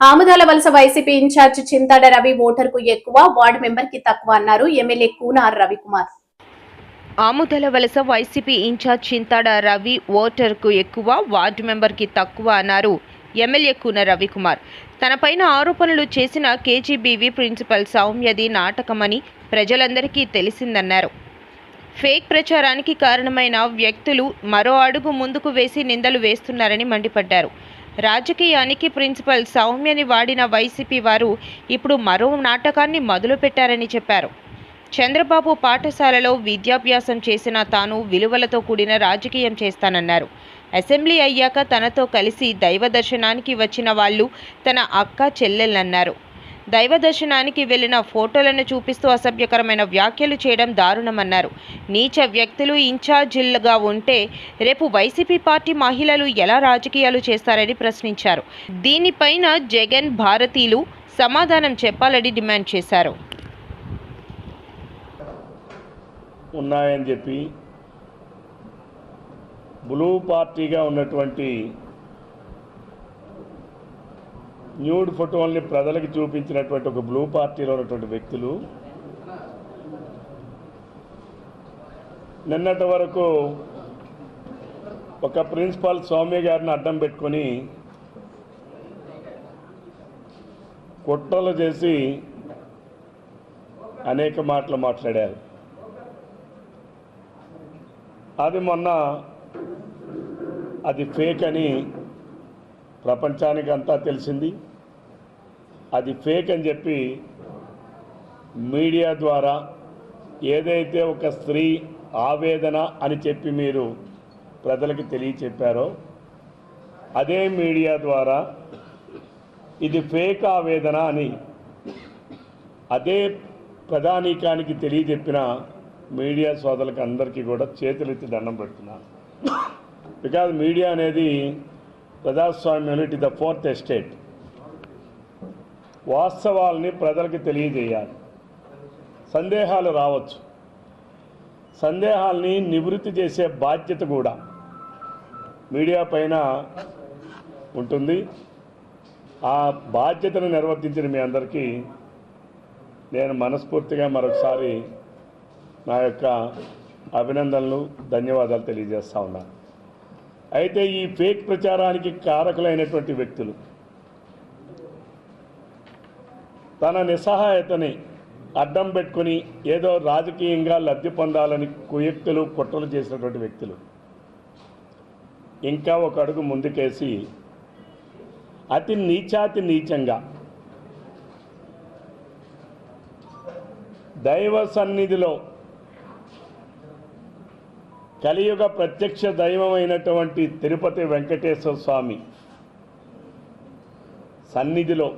Amadalavalasa YCP in charge Chintada Ravi ఓటర్కు ఎక్కువ ward మెంబర్కి తక్కువ అన్నారు MLA Kuna Ravikumar. Amadalavalasa YCP in charge Chintada Ravi ఓటర్కు ఎక్కువ ward మెంబర్కి తక్కువ అన్నారు ఎమ్మెల్యే కూన రవికుమార్. తనపైన ఆరోపణలు చేసిన కేజీబీవీ ప్రిన్సిపల్ సౌమ్యది నాటకమని ప్రజలందరికీ తెలిసిందన్నారు. ఫేక్ ప్రచారానికి కారణమైన వ్యక్తులు మరో అడుగు ముందుకు వేసి నిందలు వేస్తున్నారని మండిపడ్డారు. రాజకీయానికి ప్రిన్సిపల్ సౌమ్యని వాడిన వైసీపీ వారు ఇప్పుడు మరో నాటకాన్ని మొదలుపెట్టారని చెప్పారు. చంద్రబాబు పాఠశాలలో విద్యాభ్యాసం చేసిన తాను విలువలతో కూడిన రాజకీయం చేస్తానన్నారు. అసెంబ్లీ అయ్యాక తనతో కలిసి దైవ దర్శనానికి వచ్చిన వాళ్ళు తన అక్క చెల్లెలన్నారు. దైవ దర్శనానికి వెళ్ళిన ఫోటోలను చూపిస్తూ అసభ్యకరమైన వ్యాఖ్యలు చేయడం దారుణమన్నారు. నీచ వ్యక్తులు ఇన్ఛార్జీలుగా ఉంటే రేపు వైసీపీ పార్టీ మహిళలు ఎలా రాజకీయాలు చేస్తారని ప్రశ్నించారు. దీనిపైన జగన్ భారతీయులు సమాధానం చెప్పాలని డిమాండ్ చేశారు. ఉన్నాయని చెప్పి బ్లూ పార్టీగా ఉన్నటువంటి న్యూడ్ ఫోటోల్ని ప్రజలకు చూపించినటువంటి ఒక బ్లూ పార్టీలో ఉన్నటువంటి వ్యక్తులు. నిన్నటి వరకు ఒక ప్రిన్సిపాల్ స్వామి గారిని అడ్డం పెట్టుకొని కుట్రలు చేసి అనేక మాటలు మాట్లాడారు. అది మొన్న అది ఫేక్ అని ప్రపంచానికి అంతా తెలిసింది. అది ఫేక్ అని చెప్పి మీడియా ద్వారా ఏదైతే ఒక స్త్రీ ఆవేదన అని చెప్పి మీరు ప్రజలకు తెలియచెప్పారో అదే మీడియా ద్వారా ఇది ఫేక్ ఆవేదన అని అదే ప్రధానికానికి తెలియజెప్పిన మీడియా సోదరులకు అందరికీ కూడా చేతులెత్తి దండం పెడుతున్నాను బికాజ్ మీడియా అనేది ప్రజాస్వామ్యం ఇట్ ద ఫోర్త్ ఎస్టేట్. వాస్తవాల్ని ప్రజలకి తెలియజేయాలి. సందేహాలు రావచ్చు. సందేహాల్ని నివృత్తి చేసే బాధ్యత కూడా మీడియా పైన ఉంటుంది. ఆ బాధ్యతను నిర్వర్తించిన మీ అందరికీ నేను మనస్ఫూర్తిగా మరొకసారి నా యొక్క అభినందనలు ధన్యవాదాలు తెలియజేస్తా ఉన్నాను అయితే ఈ ఫేక్ ప్రచారానికి కారకులైనటువంటి వ్యక్తులు తన నిస్సహాయతని అడ్డం పెట్టుకుని ఏదో రాజకీయంగా లబ్ధి పొందాలని కుయుక్తులు కుట్రలు చేసినటువంటి వ్యక్తులు. ఇంకా ఒక అడుగు ముందుకేసి అతి నీచాతి నీచంగా దైవ సన్నిధిలో కలియుగ ప్రత్యక్ష దైవమైనటువంటి తిరుపతి వెంకటేశ్వర స్వామి సన్నిధిలో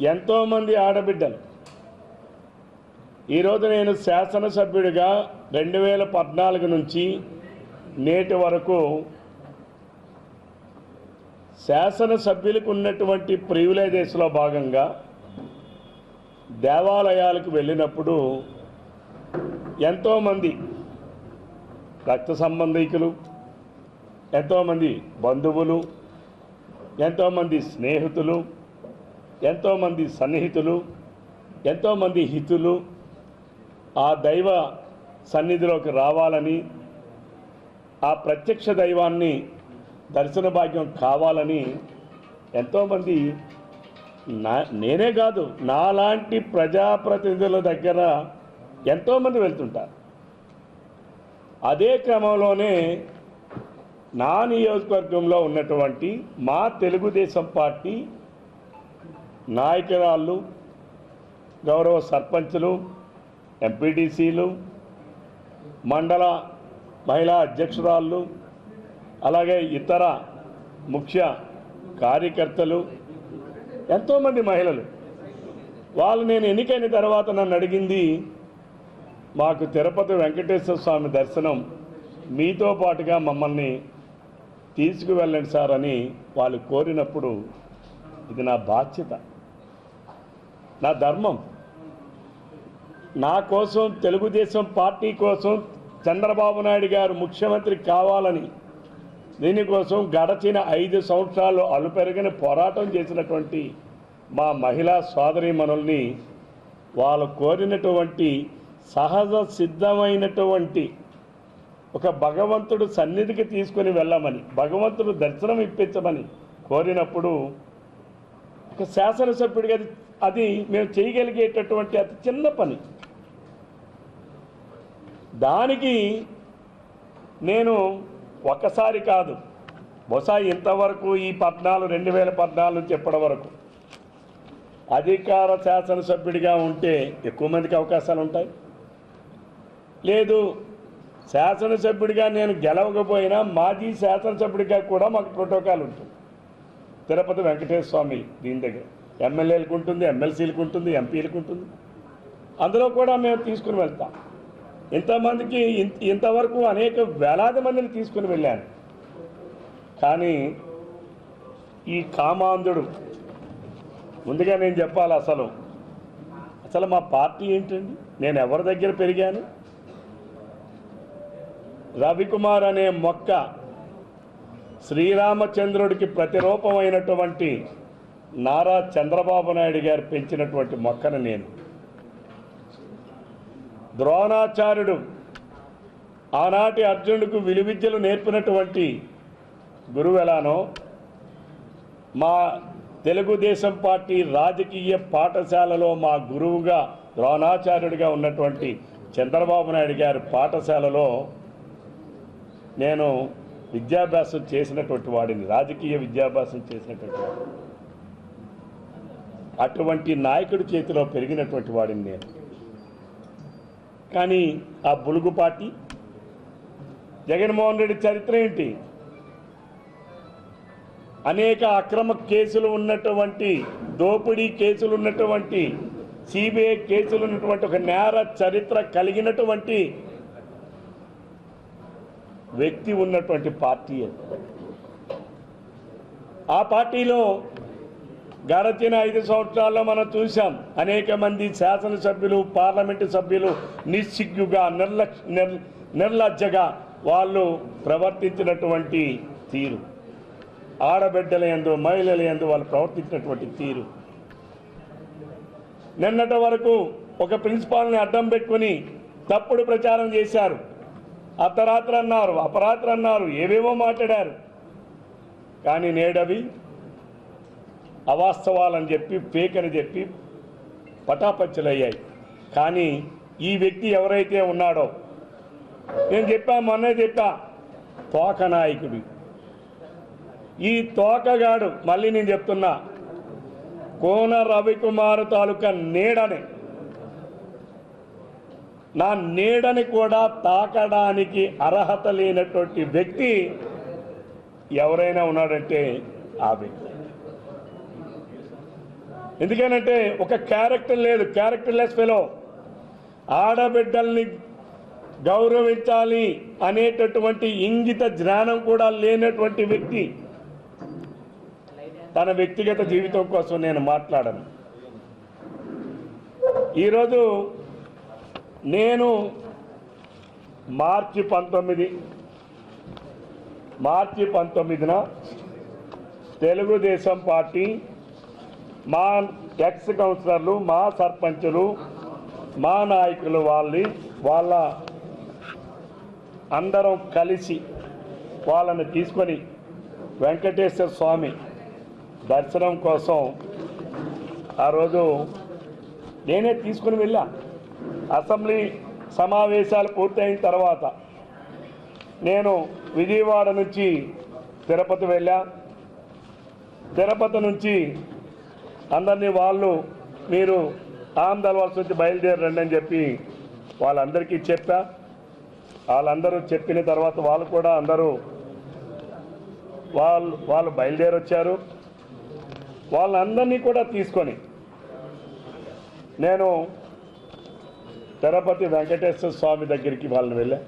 ఎంతోమంది ఆడబిడ్డలు. ఈరోజు నేను శాసనసభ్యుడిగా రెండు వేల పద్నాలుగు నుంచి నేటి వరకు శాసనసభ్యులకు ఉన్నటువంటి ప్రివిలేజెస్లో భాగంగా దేవాలయాలకు వెళ్ళినప్పుడు ఎంతోమంది రక్త సంబంధికులు ఎంతోమంది బంధువులు ఎంతోమంది స్నేహితులు ఎంతోమంది సన్నిహితులు ఎంతోమంది హితులు ఆ దైవ సన్నిధిలోకి రావాలని ఆ ప్రత్యక్ష దైవాన్ని దర్శన భాగ్యం కావాలని ఎంతోమంది నా నేనే కాదు నాలాంటి ప్రజాప్రతినిధుల దగ్గర ఎంతోమంది వెళ్తుంటారు. అదే క్రమంలోనే నా నియోజకవర్గంలో ఉన్నటువంటి మా తెలుగుదేశం పార్టీ నాయకురాళ్ళు గౌరవ సర్పంచులు ఎంపీటీసీలు మండల మహిళా అధ్యక్షురాళ్ళు అలాగే ఇతర ముఖ్య కార్యకర్తలు ఎంతోమంది మహిళలు. వాళ్ళు నేను ఎన్నికైన తర్వాత నన్ను అడిగింది మాకు తిరుపతి వెంకటేశ్వర స్వామి దర్శనం మీతో పాటుగా మమ్మల్ని తీసుకువెళ్ళండి సార్ అని వాళ్ళు కోరినప్పుడు ఇది నా బాధ్యత. నా ధర్మం. నా కోసం తెలుగుదేశం పార్టీ కోసం చంద్రబాబు నాయుడు గారు ముఖ్యమంత్రి కావాలని దీనికోసం గడచిన ఐదు సంవత్సరాలు అలుపెరగని పోరాటం చేసినటువంటి మా మహిళా సోదరీమణుల్ని వాళ్ళు కోరినటువంటి సహజ సిద్ధమైనటువంటి ఒక భగవంతుడు సన్నిధికి తీసుకొని వెళ్ళమని భగవంతుడు దర్శనం ఇప్పించమని కోరినప్పుడు ఒక శాసనసభ్యుడిగా అది అది మేము చేయగలిగేటటువంటి అతి చిన్న పని. దానికి నేను ఒకసారి కాదు బహుశా ఇంతవరకు ఈ పద్నాలుగు రెండు వేల పద్నాలుగు నుంచి వరకు అధికార శాసనసభ్యుడిగా ఉంటే ఎక్కువ మందికి అవకాశాలు ఉంటాయి. లేదు శాసనసభ్యుడిగా నేను గెలవకపోయినా మాజీ శాసనసభ్యుడిగా కూడా మాకు ప్రోటోకాల్ ఉంటుంది. తిరుపతి వెంకటేశ్వర స్వామి దీని దగ్గర. ఎమ్మెల్యేలకు ఉంటుంది ఎమ్మెల్సీలకు ఉంటుంది ఎంపీలకు ఉంటుంది. అందులో కూడా మేము తీసుకుని వెళ్తాం. ఇంతమందికి ఇంతవరకు అనేక వేలాది మందిని తీసుకుని వెళ్ళాను. కానీ ఈ కామాంధుడు ముందుగా నేను చెప్పాలి అసలు. అసలు మా పార్టీ ఏంటండి? నేను ఎవరి దగ్గర పెరిగాను? రవికుమార్ అనే మొక్క శ్రీరామచంద్రుడికి ప్రతిరూపమైనటువంటి నారా చంద్రబాబు నాయుడు గారు పెంచినటువంటి మొక్కను నేను. ద్రోణాచార్యుడు ఆనాటి అర్జునుడికి విలువిద్యలు నేర్పినటువంటి గురువు ఎలానో మా తెలుగుదేశం పార్టీ రాజకీయ పాఠశాలలో మా గురువుగా ద్రోణాచార్యుడిగా ఉన్నటువంటి చంద్రబాబు నాయుడు గారి పాఠశాలలో నేను విద్యాభ్యాసం చేసినటువంటి వాడిని రాజకీయ విద్యాభ్యాసం చేసినటువంటి వాడిని అటువంటి నాయకుడి చేతిలో పెరిగినటువంటి వాడిని నేను. కానీ ఆ బులుగు పార్టీ జగన్మోహన్ రెడ్డి చరిత్ర ఏంటి? అనేక అక్రమ కేసులు ఉన్నటువంటి దోపిడీ కేసులు ఉన్నటువంటి సిబిఐ కేసులు ఉన్నటువంటి ఒక నేర చరిత్ర కలిగినటువంటి వ్యక్తి ఉన్నటువంటి పార్టీ అది. ఆ పార్టీలో గడచిన ఐదు సంవత్సరాల్లో మనం చూసాం అనేక మంది శాసనసభ్యులు పార్లమెంటు సభ్యులు నిస్సిగ్గుగా నిర్లక్ష నిర్ నిర్లజ్జగా వాళ్ళు ప్రవర్తించినటువంటి తీరు. ఆడబిడ్డల ఎందు మహిళల ఎందు వాళ్ళు ప్రవర్తించినటువంటి తీరు. నిన్నటి వరకు ఒక ప్రిన్సిపాల్ని అడ్డం పెట్టుకుని తప్పుడు ప్రచారం చేశారు. అర్ధరాత్రి అన్నారు అపరాత్రి అన్నారు ఏవేమో మాట్లాడారు. కానీ నేడవి అవాస్తవాలని చెప్పి ఫేక్ అని చెప్పి పటాపంచలయ్యాయి. కానీ ఈ వ్యక్తి ఎవరైతే ఉన్నాడో నేను చెప్పా మొన్నే చెప్పా తోక నాయకుడు. ఈ తోకగాడు మళ్ళీ నేను చెప్తున్నా కోన రవికుమార్ తాలూకా నీడని. నా నీడని కూడా తాకడానికి అర్హత లేనటువంటి వ్యక్తి ఎవరైనా ఉన్నాడంటే ఆ వ్యక్తి. ఎందుకనంటే ఒక క్యారెక్టర్ లేదు క్యారెక్టర్లెస్ ఫెలో. ఆడబిడ్డల్ని గౌరవించాలి అనేటటువంటి ఇంగిత జ్ఞానం కూడా లేనటువంటి వ్యక్తి. తన వ్యక్తిగత జీవితం కోసం నేను మాట్లాడను. ఈరోజు నేను మార్చి పంతొమ్మిది మార్చి పంతొమ్మిదిన తెలుగుదేశం పార్టీ మా ఎక్స్ కౌన్సిలర్లు మా సర్పంచులు మా నాయకులు వాళ్ళని వాళ్ళ అందరం కలిసి వాళ్ళని తీసుకొని వెంకటేశ్వర స్వామి దర్శనం కోసం ఆ రోజు నేనే తీసుకుని వెళ్ళా. అసెంబ్లీ సమావేశాలు పూర్తయిన తర్వాత నేను విజయవాడ నుంచి తిరుపతి వెళ్ళా. తిరుపతి నుంచి అందరినీ వాళ్ళు మీరు ఆంధ్ర నుంచి బయలుదేరండి అని చెప్పి వాళ్ళందరికీ చెప్పా. వాళ్ళందరూ చెప్పిన తర్వాత వాళ్ళు కూడా అందరూ వాళ్ళు వాళ్ళు బయలుదేరొచ్చారు వాళ్ళందరినీ కూడా తీసుకొని నేను తిరుపతి వెంకటేశ్వర స్వామి దగ్గరికి వాళ్ళని వెళ్ళా.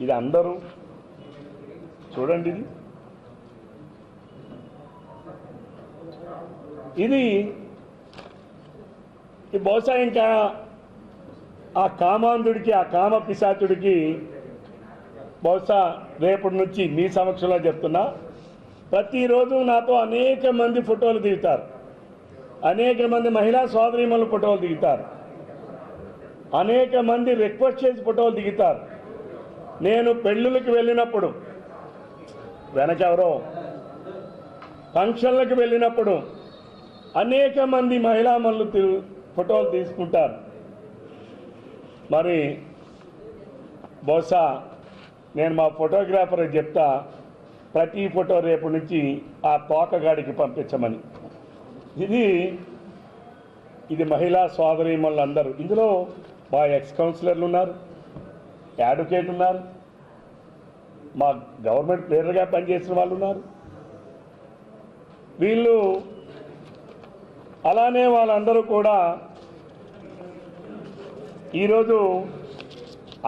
ఇది అందరూ చూడండి ఇది. ఇది బహుశా ఇంకా ఆ కామాంధుడికి ఆ కామ పిశాచుడికి బహుశా రేపటి నుంచి మీ సమక్షంలో చెప్తున్నా. ప్రతిరోజు నాతో అనేక మంది ఫోటోలు దిగుతారు. అనేక మంది మహిళా సోదరీమణులు ఫోటోలు దిగుతారు. అనేక మంది రిక్వెస్ట్ చేసి ఫోటోలు దిగుతారు. నేను పెళ్ళిళ్ళకి వెళ్ళినప్పుడు వెనకెవరో ఫంక్షన్లకు వెళ్ళినప్పుడు అనేక మంది మహిళామణులు ఫోటోలు తీసుకుంటారు. మరి బహుశా నేను మా ఫోటోగ్రాఫర్ చెప్తా ప్రతి ఫోటో రేపు నుంచి ఆ తోకగాడికి పంపించమని. ఇది ఇది మహిళా సోదరీమణులు అందరూ ఇందులో మా ఎక్స్ కౌన్సిలర్లు ఉన్నారు అడ్వకేట్ ఉన్నారు మా గవర్నమెంట్ ప్లేయర్గా పనిచేసిన వాళ్ళు ఉన్నారు. వీళ్ళు అలానే వాళ్ళందరూ కూడా ఈరోజు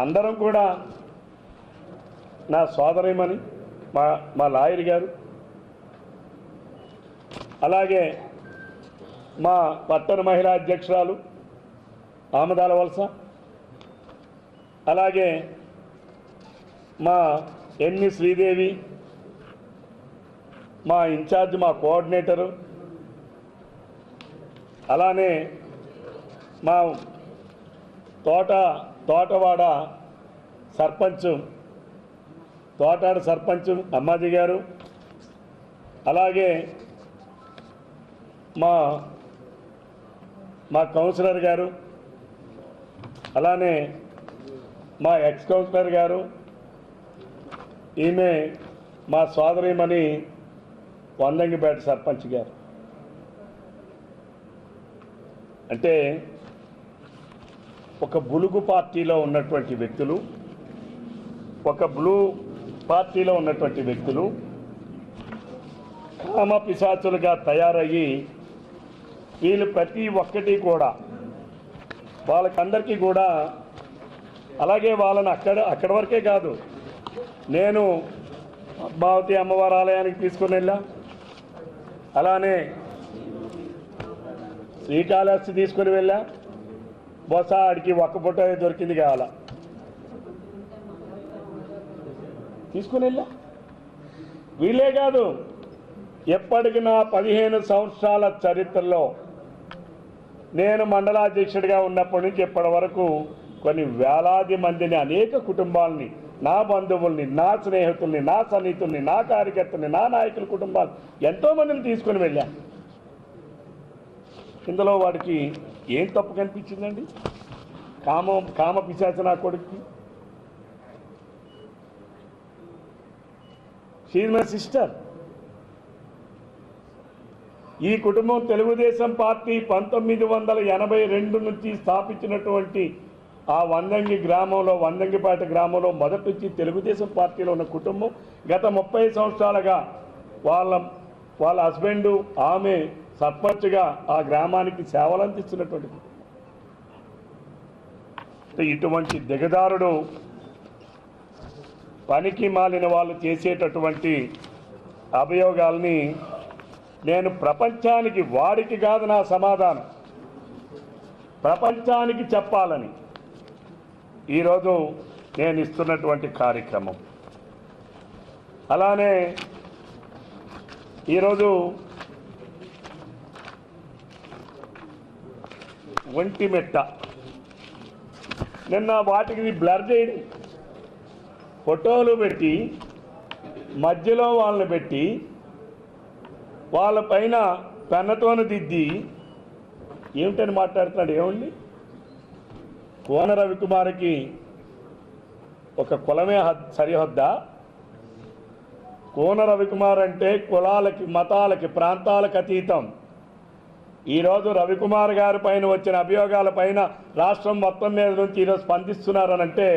అందరం కూడా నా సోదరేమని మా మా లాయర్ గారు అలాగే మా పట్టణ మహిళా అధ్యక్షురాలు ఆమదాల వలస. అలాగే మా ఎన్ని శ్రీదేవి మా ఇన్ఛార్జ్ మా కోఆర్డినేటరు అలానే మా తోట తోటవాడ సర్పంచ్ తోటాడ సర్పంచ్ అమ్మాజీ గారు అలాగే మా మా కౌన్సిలర్ గారు అలానే మా ఎక్స్ కౌన్సిలర్ గారు ఈమె మా సోదరిమణి వందంగిపేట సర్పంచ్ గారు. అంటే ఒక బులుగు పార్టీలో ఉన్నటువంటి వ్యక్తులు ఒక బ్లూ పార్టీలో ఉన్నటువంటి వ్యక్తులు కామ పిశాచులుగా తయారయ్యి వీళ్ళు ప్రతి ఒక్కటి కూడా వాళ్ళకందరికీ కూడా అలాగే వాళ్ళని అక్కడ అక్కడి వరకే కాదు నేను పద్మావతి అమ్మవారి ఆలయానికి తీసుకుని వెళ్ళా. అలానే శ్రీకాళహస్తి తీసుకుని వెళ్ళా. బొస ఆడికి ఒక్క ఫోటో దొరికింది కావాల. తీసుకుని వెళ్ళా. వీళ్ళే కాదు ఎప్పటికి నా పదిహేను సంవత్సరాల చరిత్రలో నేను మండలాధ్యక్షుడిగా ఉన్నప్పటి నుంచి ఇప్పటి వరకు కొన్ని వేలాది మందిని అనేక కుటుంబాలని నా బంధువుల్ని నా స్నేహితుల్ని నా సన్నిహితుల్ని నా కార్యకర్తల్ని నా నాయకుల కుటుంబాలు ఎంతోమందిని తీసుకుని వెళ్ళా ఇందులో వాడికి ఏం తప్పు కనిపించిందండి? కామ కామ పిశాచ నా కొడుక్కి. షీజ్ మై సిస్టర్ ఈ కుటుంబం తెలుగుదేశం పార్టీ పంతొమ్మిది వందల ఎనభై రెండు నుంచి స్థాపించినటువంటి ఆ వందంగి గ్రామంలో వందంగిపేట గ్రామంలో మొదటి నుంచి తెలుగుదేశం పార్టీలో ఉన్న కుటుంబం గత ముప్పై సంవత్సరాలుగా వాళ్ళ వాళ్ళ హస్బెండు ఆమె సర్పంచ్గా ఆ గ్రామానికి సేవలు అందిస్తున్నటువంటి ఇటువంటి దిగదారుడు పనికి మాలిన వాళ్ళు చేసేటటువంటి అభియోగాల్ని నేను ప్రపంచానికి వాడికి కాదు నా సమాధానం. ప్రపంచానికి చెప్పాలని. ఈరోజు నేను ఇస్తున్నటువంటి కార్యక్రమం. అలానే ఈరోజు ఒంటిమెట్ట నిన్న వాటికి బ్లర్ చేయడం ఫోటోలు పెట్టి మధ్యలో వాళ్ళని పెట్టి వాళ్ళ పైన పెన్నతోన దిద్ది ఏమిటని మాట్లాడుతున్నాడు? ఏమండి? కోన రవికుమార్కి ఒక కులమే సరిహద్దా? కోన రవికుమార్ అంటే కులాలకి మతాలకి ప్రాంతాలకు అతీతం. ఈరోజు రవికుమార్ గారి పైన వచ్చిన అభియోగాల పైన రాష్ట్రం మొత్తం మీద నుంచి ఈరోజు స్పందిస్తున్నారనంటే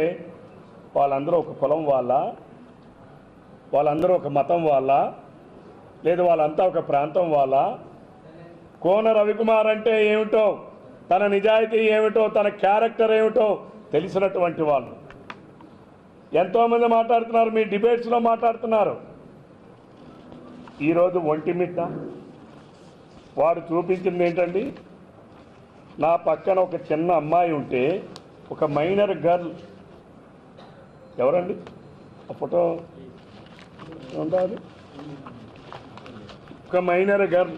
వాళ్ళందరూ ఒక కులం వాళ్ళ వాళ్ళందరూ ఒక మతం వాళ్ళ లేదు వాళ్ళంతా ఒక ప్రాంతం వాళ్ళ. కోన రవికుమార్ అంటే ఏమిటో తన నిజాయితీ ఏమిటో తన క్యారెక్టర్ ఏమిటో తెలిసినటువంటి వాళ్ళు. ఎంతోమంది మాట్లాడుతున్నారు మీ డిబేట్స్లో మాట్లాడుతున్నారు. ఈరోజు ఒంటిమిట్ట వాడు చూపించింది ఏంటండి? నా పక్కన ఒక చిన్న అమ్మాయి ఉంటే ఒక మైనర్ గర్ల్. ఎవరండి? ఆ ఫోటో ఉంటుంది ఒక మైనర్ గర్ల్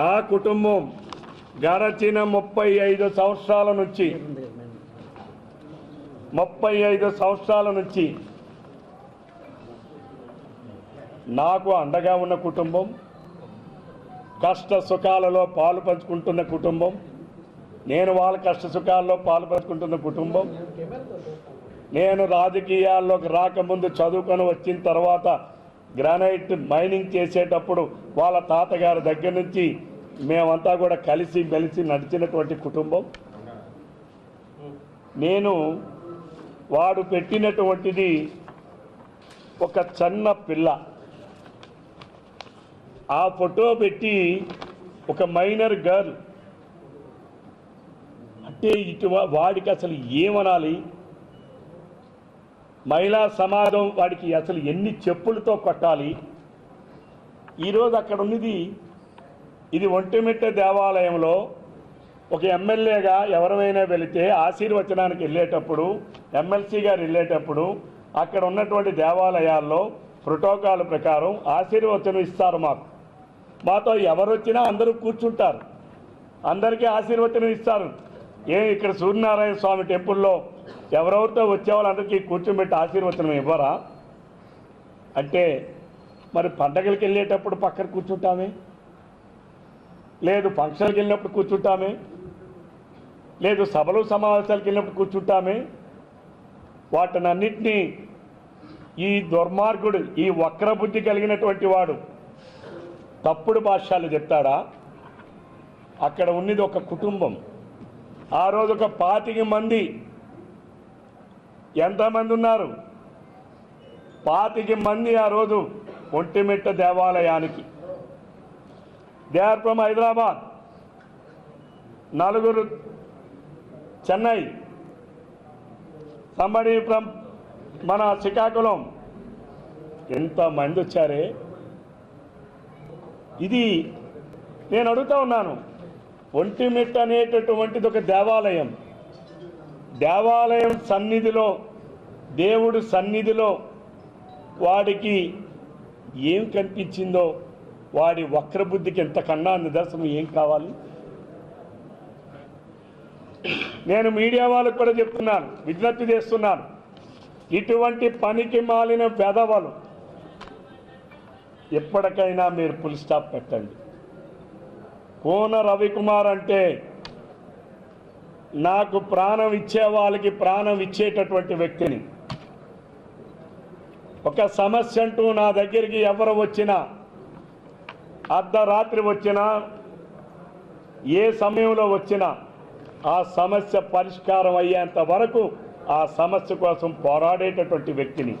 ఆ కుటుంబం గడచిన ముప్పై ఐదు సంవత్సరాల నుంచి ముప్పై ఐదు సంవత్సరాల నుంచి నాకు అండగా ఉన్న కుటుంబం కష్ట సుఖాలలో పాలు పంచుకుంటున్న కుటుంబం నేను వాళ్ళ కష్ట సుఖాల్లో పాలు పంచుకుంటున్న కుటుంబం నేను రాజకీయాల్లోకి రాకముందు చదువుకొని వచ్చిన తర్వాత గ్రానైట్ మైనింగ్ చేసేటప్పుడు వాళ్ళ తాతగారి దగ్గర నుంచి మేమంతా కూడా కలిసి మెలిసి నడిచినటువంటి కుటుంబం. నేను వాడు పెట్టినటువంటిది ఒక చిన్న పిల్ల. ఆ ఫోటో పెట్టి ఒక మైనర్ గర్ల్. అంటే ఇటు వాడికి అసలు ఏమనాలి? మహిళా సమాజం వాడికి అసలు ఎన్ని చెప్పులతో కొట్టాలి? ఈరోజు అక్కడ ఉన్నది ఇది ఒంటిమిట్ట దేవాలయంలో ఒక ఎమ్మెల్యేగా ఎవరైనా వెళితే ఆశీర్వచనానికి వెళ్ళేటప్పుడు ఎమ్మెల్సీ గారు వెళ్ళేటప్పుడు అక్కడ ఉన్నటువంటి దేవాలయాల్లో ప్రోటోకాల్ ప్రకారం ఆశీర్వచనం ఇస్తారు మాకు. మాతో ఎవరు వచ్చినా అందరూ కూర్చుంటారు. అందరికీ ఆశీర్వచనం ఇస్తారు. ఏ ఇక్కడ సూర్యనారాయణ స్వామి టెంపుల్లో ఎవరెవరితో వచ్చే వాళ్ళందరికీ కూర్చోబెట్టి ఆశీర్వచనం ఇవ్వరా? అంటే మరి పండగలకు వెళ్ళేటప్పుడు పక్కన కూర్చుంటామే? లేదు ఫంక్షన్కి వెళ్ళినప్పుడు కూర్చుంటామే? లేదు సభలు సమావేశాలకు వెళ్ళినప్పుడు కూర్చుంటామే? వాటినన్నింటినీ ఈ దుర్మార్గుడు ఈ వక్రబుద్ధి కలిగినటువంటి వాడు తప్పుడు భాష్యాలు చెప్తాడా? అక్కడ ఉన్నది ఒక కుటుంబం. ఆ రోజు ఒక పాతిక మంది ఎంతమంది ఉన్నారు? పాతిక మంది ఆ రోజు ఒంటిమిట్ట దేవాలయానికి. They are from Hyderabad. నలుగురు చెన్నై. సంబడి ఫ్రమ్ మన శ్రీకాకుళం. ఎంతమంది వచ్చారే? ఇది నేను అడుగుతా ఉన్నాను. ఒంటిమిట్ట అనేటటువంటిది ఒక దేవాలయం. దేవాలయం సన్నిధిలో దేవుడు సన్నిధిలో వాడికి ఏం కనిపించిందో వాడి వక్రబుద్ధికి ఎంతకన్నా నిదర్శనం ఏం కావాలి? నేను మీడియా వాళ్ళకు కూడా చెప్తున్నాను విజ్ఞప్తి చేస్తున్నాను. ఇటువంటి పనికి మాలిన పెదవలు ఎప్పటికైనా మీరు ఫుల్ స్టాప్ పెట్టండి. కోన రవికుమార్ అంటే నాకు ప్రాణం ఇచ్చే వాళ్ళకి ప్రాణం ఇచ్చేటటువంటి వ్యక్తిని. ఒక సమస్య అంటూ నా దగ్గరికి ఎవరు వచ్చినా అర్ధరాత్రి వచ్చినా ఏ సమయంలో వచ్చినా ఆ సమస్య పరిష్కారం అయ్యేంత వరకు ఆ సమస్య కోసం పోరాడేటటువంటి వ్యక్తిని.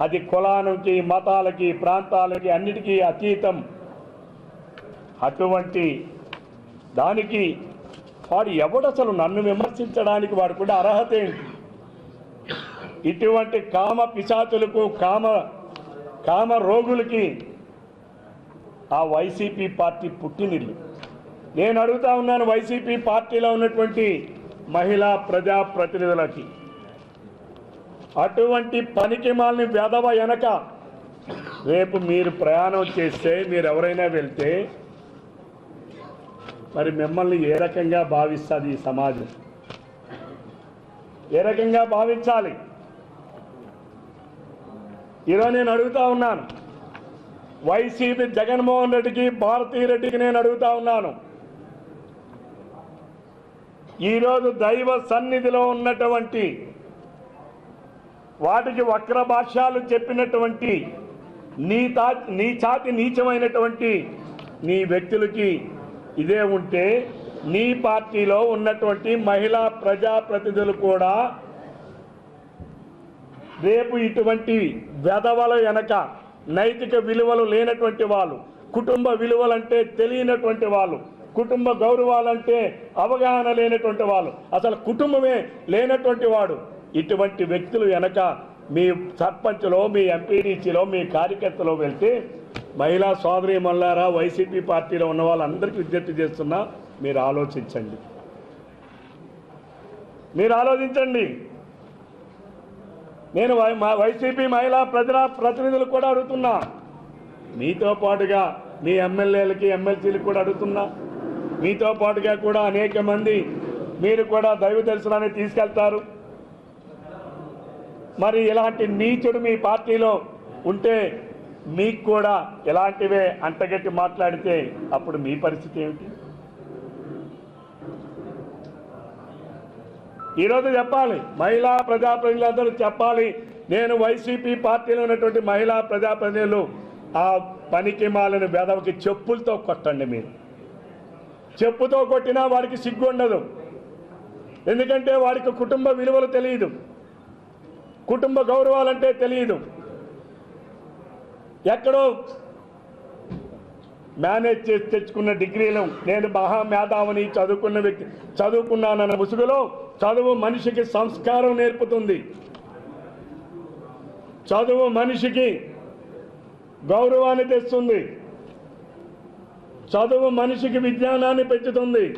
అది కులానికి మతాలకి ప్రాంతాలకి అన్నిటికీ అతీతం. అటువంటి దానికి వాడు ఎవడు అసలు నన్ను విమర్శించడానికి వాడు కూడా అర్హత ఏంటి? ఇటువంటి కామ పిశాచులకు కామ కామ రోగులకి ఆ వైసీపీ పార్టీ పుట్టినిల్లు. నేను అడుగుతా ఉన్నాను వైసీపీ పార్టీలో ఉన్నటువంటి మహిళా ప్రజా ప్రతినిధులకి అటువంటి పనికి మాలిన వెదవ వెనక రేపు మీరు ప్రయాణం చేస్తే మీరు ఎవరైనా వెళ్తే మరి మిమ్మల్ని ఏ రకంగా భావిస్తుంది ఈ సమాజం? ఏ రకంగా భావించాలి? ఈరోజు నేను అడుగుతా ఉన్నాను. వైసీపీ జగన్మోహన్ రెడ్డికి భారతీ రెడ్డికి నేను అడుగుతా ఉన్నాను. ఈరోజు దైవ సన్నిధిలో ఉన్నటువంటి వాటికి వక్ర భాష్యాలు చెప్పినటువంటి నీ తా నీ చాతి నీచమైనటువంటి నీ వ్యక్తులకి ఇదే ఉంటే నీ పార్టీలో ఉన్నటువంటి మహిళా ప్రజాప్రతినిధులు కూడా రేపు ఇటువంటి వెధవల వెనక నైతిక విలువలు లేనటువంటి వాళ్ళు కుటుంబ విలువలంటే తెలియనటువంటి వాళ్ళు కుటుంబ గౌరవాలంటే అవగాహన లేనటువంటి వాళ్ళు అసలు కుటుంబమే లేనటువంటి వాడు ఇటువంటి వ్యక్తులు వెనక మీ సర్పంచ్లో మీ ఎంపీడీసీలో మీ కార్యకర్తలో వెళ్తే మహిళా సోదరి మల్లారా వైసీపీ పార్టీలో ఉన్న వాళ్ళందరికీ విజ్ఞప్తి చేస్తున్నా మీరు ఆలోచించండి. మీరు ఆలోచించండి. నేను వై- మా వైసీపీ మహిళా ప్రజల ప్రతినిధులు కూడా అడుగుతున్నా. మీతో పాటుగా మీ ఎమ్మెల్యేలకి ఎమ్మెల్సీలకు కూడా అడుగుతున్నా. మీతో పాటుగా కూడా అనేక మంది మీరు కూడా దైవ దర్శనాన్ని తీసుకెళ్తారు. మరి ఇలాంటి నీచుడు మీ పార్టీలో ఉంటే మీకు కూడా ఇలాంటివే అంటగట్టి మాట్లాడితే అప్పుడు మీ పరిస్థితి ఏమిటి? ఈరోజు చెప్పాలి మహిళా ప్రజాప్రతినిధులందరూ చెప్పాలి నేను వైసీపీ పార్టీలో ఉన్నటువంటి మహిళా ప్రజాప్రతినిధులు ఆ పనికి మాలిన వెదవకి చెప్పులతో కొట్టండి మీరు. చెప్పుతో కొట్టినా వాడికి సిగ్గు ఉండదు. ఎందుకంటే వాడికి కుటుంబ విలువలు తెలియదు. కుటుంబ గౌరవాలంటే తెలియదు. ఎక్కడో మేనేజ్ చేసి తెచ్చుకున్న డిగ్రీలు నేను మహా మేధావని చదువుకున్న వ్యక్తి చదువుకున్నానన్న ముసుగులో చదువు మనిషికి సంస్కారం నేర్పుతుంది. చదువు మనిషికి గౌరవాన్ని తెస్తుంది. చదువు మనిషికి విజ్ఞానాన్ని పెంచుతుంది.